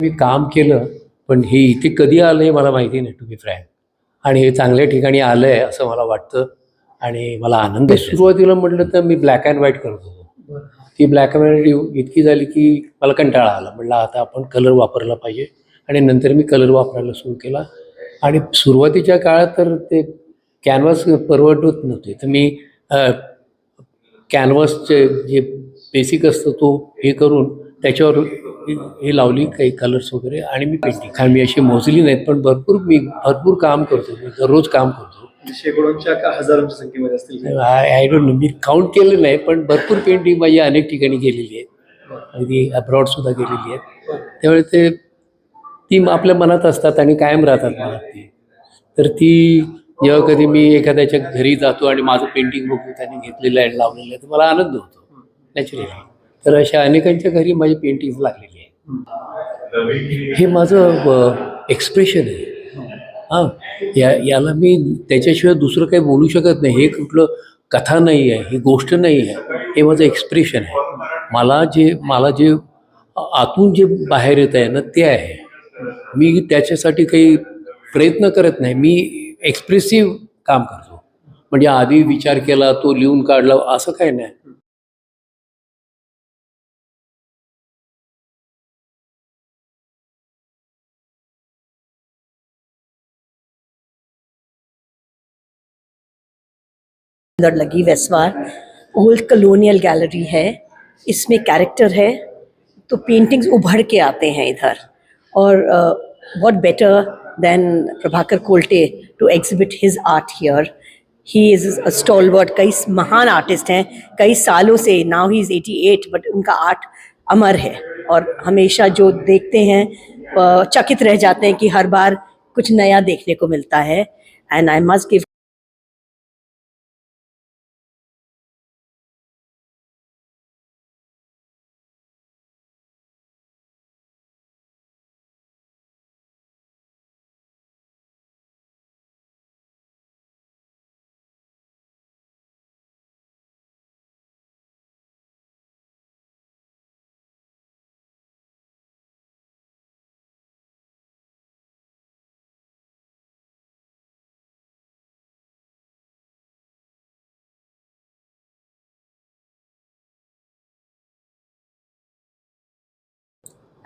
मी काम केलं पण हे इथे कधी आलं हे मला माहिती नाही टू बी फ्रँक आणि हे चांगल्या ठिकाणी आलं आहे असं मला वाटतं आणि मला आनंद आहे. सुरुवातीला म्हटलं तर मी ब्लॅक अँड व्हाईट करत होतो. ती ब्लॅक अँड व्हाईट इतकी झाली की मला कंटाळा आला. म्हटलं आता आपण कलर वापरला पाहिजे. आणि नंतर मी कलर वापरायला सुरू केला. आणि सुरुवातीच्या काळात तर ते कॅनव्हास परवडत नव्हते. तर मी कॅनव्हासचे जे बेसिक असतं तो हे करून त्याच्यावर हे- लावली काही कलर्स वगैरे आणि मी पेंटिंग कारण मी अशी मोजली नाहीत पण भरपूर मी भरपूर काम करतो. मी दररोज काम करतो. शेकडोंच्या का हजारोंच्या संख्येमध्ये असतील आय आय डोंट नो मी काउंट केलं नाही पण भरपूर पेंटिंग माझी अनेक ठिकाणी गेलेली आहे अगदी अब्रॉडसुद्धा गेलेली आहेत. त्यामुळे ते ती आपल्या मनात असतात आणि कायम राहतात मनात ती. तर ती जेव्हा कधी मी एखाद्याच्या घरी जातो आणि माझं पेंटिंग बघतो त्यांनी घेतलेलं आहे लावलेलं आहे तर मला आनंद होतो. नॅचरली तर अशा अनेकांच्या घरी माझी पेंटिंग लागलेली आहे. हे माझं एक्सप्रेशन आहे. हां या याला मी त्याच्याशिवाय दुसरं काही बोलू शकत नाही. हे कुठलं कथा नाही आहे ही गोष्ट नाही आहे. हे माझं एक्सप्रेशन आहे. मला जे मला जे आतून जे बाहेर येत आहे ना ते आहे. मी त्याच्यासाठी काही प्रयत्न करत नाही. मी एक्सप्रेसिव्ह काम करतो. म्हणजे आधी विचार केला तो लिहून काढला असं काही नाही. अंदर लगी वेस्वार ओल्ड कलोनियल गैलरी है, इसमें कैरेक्टर है तो पेंटिंग्स उभर के आते हैं इधर। और what better than Prabhakar Kolte to exhibit his art here he is a stalwart कई महान आर्टिस्ट हैं। कई सालों से नाउ ही इज़ 88 बट उनका आर्ट अमर है। और हमेशा जो देखते हैं चकित रह जाते हैं कि हर बार कुछ नया देखने को मिलता है। And I must give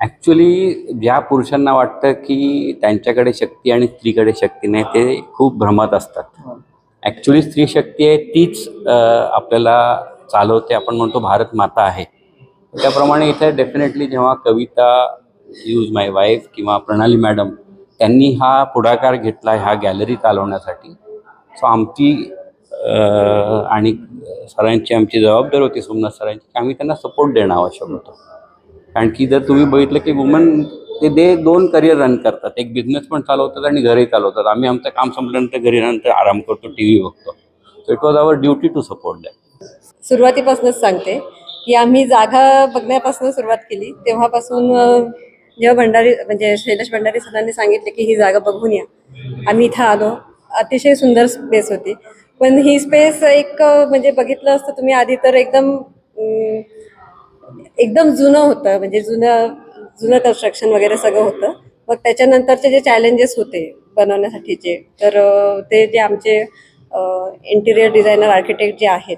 actually ज्या पुरुषांना वाटतं की त्यांच्याकडे शक्ती आणि स्त्रीकडे शक्ती नाही ते खूप भ्रमात असतात. ॲक्च्युली स्त्री शक्ती आहे तीच आपल्याला चालवते. आपण म्हणतो भारत माता आहे. त्याप्रमाणे इथे डेफिनेटली जेव्हा कविता यूज माय वाईफ किंवा प्रणाली मॅडम त्यांनी हा पुढाकार घेतला ह्या गॅलरी चालवण्यासाठी. सो आमची आणि सरांची आमची जबाबदारी होती सोमनाथ सरांची की आम्ही त्यांना सपोर्ट देणं आवश्यक होतं. कारण की जर तुम्ही बघितलं की वुमन ते दे दोन करिअर रन करतात. एक बिझनेस पण चालवतात आणि घरही चालवतात. आम्ही आमचं काम संपल्यानंतर घरी नंतर आराम करतो टी व्ही बघतो. So it was our duty to support that सुरुवातीपासूनच सांगते की आम्ही जागा बघण्यापासून सुरुवात केली. तेव्हापासून जेव्हा भंडारी म्हणजे शैलेश भंडारी सरांनी सांगितले की ही जागा बघून या. आम्ही इथं आलो. अतिशय सुंदर स्पेस होती. पण ही स्पेस एक म्हणजे बघितलं असतं तुम्ही आधी तर एकदम एकदम जुनं होतं म्हणजे जुनं जुनं कन्स्ट्रक्शन वगैरे सगळं होतं. मग त्याच्यानंतरचे जे चॅलेंजेस होते बनवण्यासाठीचे तर ते जे आमचे इंटिरियर डिझायनर आर्किटेक्ट जे आहेत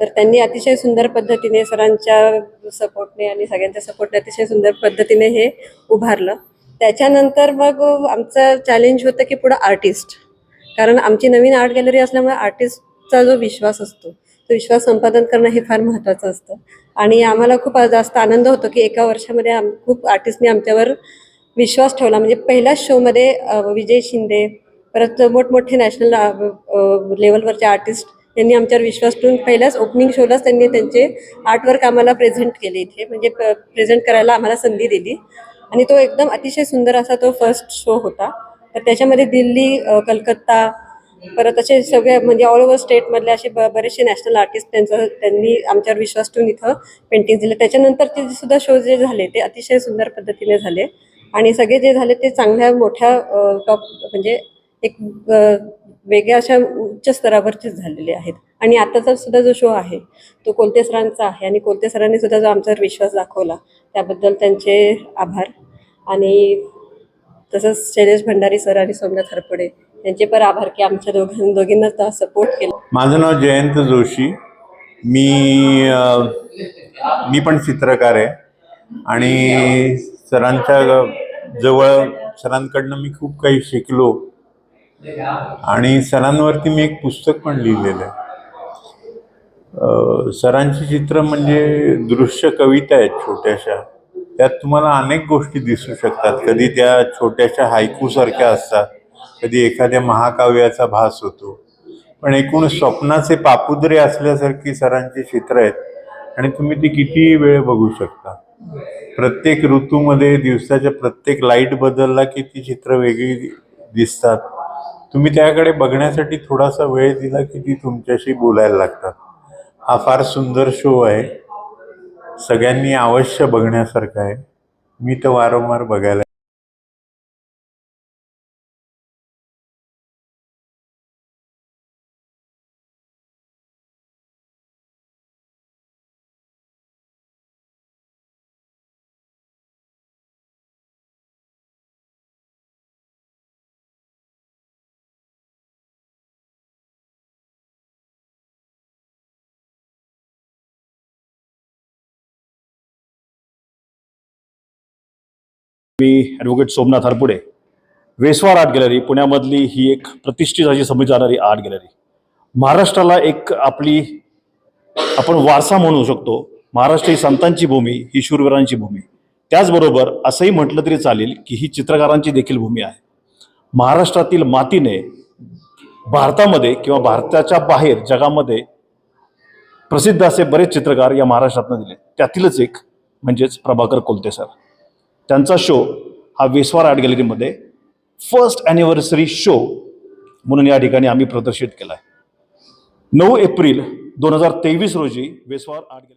तर त्यांनी अतिशय सुंदर पद्धतीने सरांच्या सपोर्टने आणि सगळ्यांच्या सपोर्टने अतिशय सुंदर पद्धतीने हे उभारलं. त्याच्यानंतर मग आमचं चॅलेंज होतं की पुढं आर्टिस्ट कारण आमची नवीन आर्ट गॅलरी असल्यामुळे आर्टिस्टचा जो विश्वास असतो विश्वास संपादन करणं हे फार महत्त्वाचं असतं. आणि आम्हाला खूप जास्त आनंद होतो की एका वर्षामध्ये आम खूप आर्टिस्टने आमच्यावर विश्वास ठेवला. म्हणजे पहिल्याच शोमध्ये विजय शिंदे परत मोठमोठे नॅशनल लेवलवरचे आर्टिस्ट त्यांनी आमच्यावर विश्वास ठेवून पहिल्याच ओपनिंग शोलाच त्यांनी त्यांचे आर्टवर्क आम्हाला प्रेझेंट केले इथे. म्हणजे प्रेझेंट करायला आम्हाला संधी दिली. आणि तो एकदम अतिशय सुंदर असा तो फर्स्ट शो होता. तर त्याच्यामध्ये दिल्ली कलकत्ता परत असे सगळे म्हणजे ऑल ओव्हर स्टेटमधले असे बरेचसे नॅशनल आर्टिस्ट त्यांचं त्यांनी आमच्यावर विश्वास ठेवून इथं पेंटिंग दिले. त्याच्यानंतरचे ते सुद्धा शो जे झाले ते अतिशय सुंदर पद्धतीने झाले. आणि सगळे जे झाले ते चांगल्या मोठ्या टॉप म्हणजे एक वेगळ्या अशा उच्च स्तरावरचेच झालेले आहेत. आणि आताचा सुद्धा जो शो आहे तो कोलते सरांचा आहे. आणि कोलते सरांनी सुद्धा जो आमच्यावर विश्वास दाखवला त्याबद्दल त्यांचे आभार. आणि तसंच शैलेश भंडारी सर आणि सोमनाथ हरपडे त्यांचे पण आभार की आमच्या दोघां दोघींना सपोर्ट केला. माझं नाव जयंत जोशी. मी मी पण चित्रकार आहे. आणि सरांच्या जवळ सरांकडनं मी खूप काही शिकलो. आणि सरांवरती मी एक पुस्तक पण लिहिलेलं आहे. सरांची चित्र म्हणजे दृश्य कविता आहेत छोट्याशा. त्यात तुम्हाला अनेक गोष्टी दिसू शकतात. कधी त्या छोट्याशा हायकूसारख्या असतात. कधी एखाद्या महाकाव्याचा भास होतो. पण एकूण स्वप्नाचे पापुद्रे असल्यासारखी सरांची चित्र आहेत. आणि तुम्ही ती कितीही वेळ बघू शकता. प्रत्येक ऋतूमध्ये दिवसाच्या प्रत्येक लाइट बदलला की ती चित्र वेगळी दिसतात. तुम्ही त्याकडे बघण्यासाठी थोडासा वेळ दिला की ती तुमच्याशी बोलायला लागतात. हा फार सुंदर शो आहे. सगळ्यांनी अवश्य बघण्यासारखा आहे. मी तर वारंवार बघायला मी advocate Somnath Harpude. Weswar art gallery पुण्यामधली ही एक प्रतिष्ठित अशी समजली जाणारी आर्ट गॅलरी. महाराष्ट्राला एक आपली आपण वारसा म्हणू शकतो. महाराष्ट्र ही संतांची भूमी ही शूरवीरांची भूमी. त्याचबरोबर असंही म्हटलं तरी चालेल की ही चित्रकारांची देखील भूमी आहे. महाराष्ट्रातील मातीने भारतामध्ये किंवा भारताच्या बाहेर जगामध्ये प्रसिद्ध असे बरेच चित्रकार या महाराष्ट्रातनं दिले. त्यातीलच एक म्हणजेच प्रभाकर कोलते सर. त्यांचा शो हा वेसवार आर्ट गॅलरीमध्ये फर्स्ट ॲनिव्हर्सरी शो म्हणून या ठिकाणी आम्ही प्रदर्शित केला आहे नऊ एप्रिल दोन हजार तेवीस रोजी वेसवार आर्ट गॅलरी